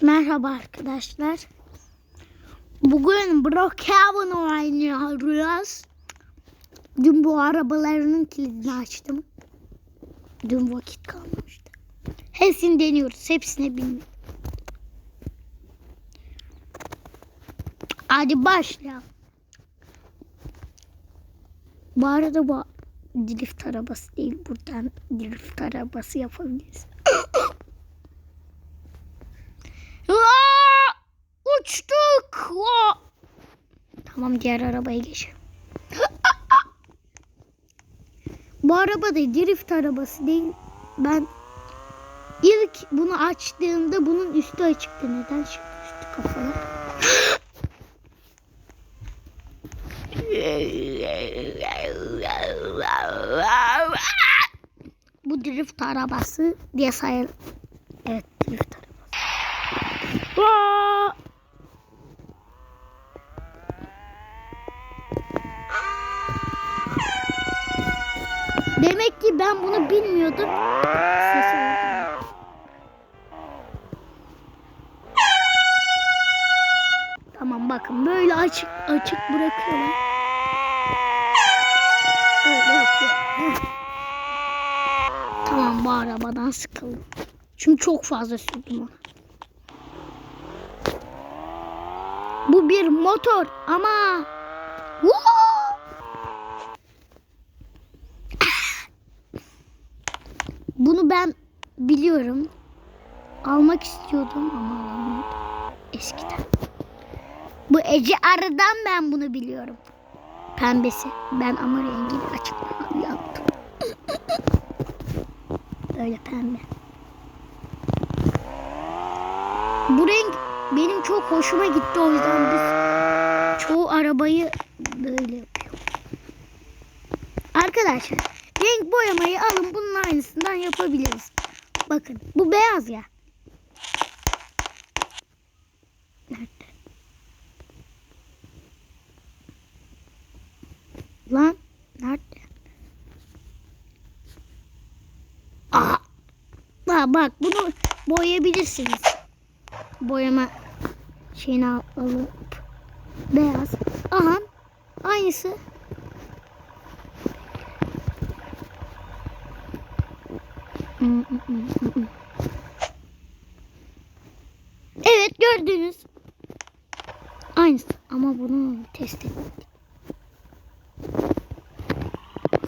Merhaba arkadaşlar. Bugün Brookhaven oynuyoruz. Dün bu arabalarının kilidini açtım. Dün vakit kalmamıştı. Hepsini deniyoruz. Hepsine bilmiyorum. Hadi başla. Bu arada bu drift arabası değil. Buradan drift arabası yapabiliriz. Aa, uçtuk. Aa. Tamam diğer arabaya geçelim. Bu araba da drift arabası değil. Ben ilk bunu açtığımda bunun üstü açıktı. Neden şimdi üstü kapalı? Bu drift arabası diye sayılır. Evet drift arabası. Aa! Demek ki ben bunu bilmiyordum. Tamam bakın böyle açık açık. Heh. Tamam bu arabadan sıkıldım. Çünkü çok fazla sürdüm onu. Bu bir motor ama Woo! Bunu ben biliyorum. Almak istiyordum ama alamadım. Eskiden. Bu Ece Arı'dan ben bunu biliyorum. Pembesi. Ben ama rengini açık yaptım. Böyle pembe. Bu renk benim çok hoşuma gitti o yüzden biz çoğu arabayı böyle yapıyor. Arkadaşlar renk boyamayı alın bunun aynısından yapabiliriz. Bakın bu beyaz ya. Nerede? Lan nerede? Aa, bak, bak bunu boyayabilirsiniz. Boyama şeyini al- alıp beyaz. Aha aynısı. Evet gördünüz. Aynısı ama bunu test ettik.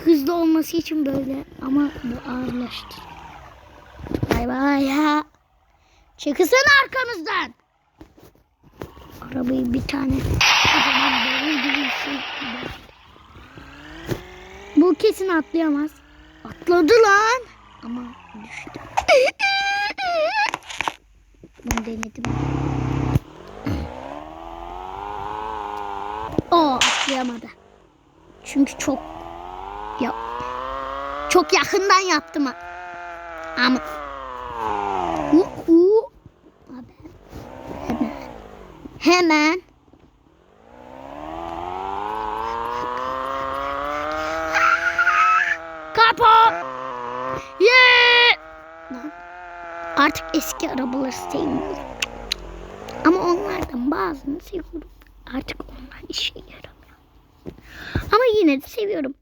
Hızlı olması için böyle ama bu ağırlaştı. Bay bay ya. Çekilsene arkamızdan. Arabayı bir tane. Bu kesin atlayamaz. Atladı lan. Ama düştü. Bunu denedim. O atlayamadı. Çünkü çok ya çok yakından yaptım. Ama Hu hu. Abi. Hemen. Hemen. Kapı. Yeah. Artık eski arabaları sevmiyorum. Ama onlardan bazılarını seviyorum. Artık onlar işe yaramıyor. Ama yine de seviyorum.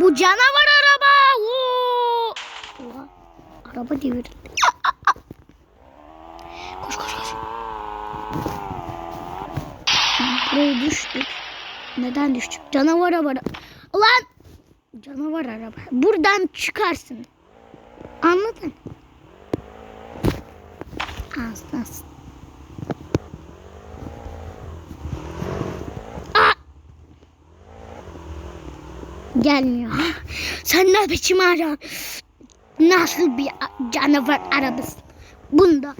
Bu canavar araba. Oo. Oha, Araba devirdi. Koş koş koş. Buraya düştük. Neden düştük? Canavar araba. Ulan canavar araba. Buradan çıkarsın. Anladın? Aslında. Aa! Gelmiyor. Sen ne biçim ara? Nasıl bir canavar arabası? Bunda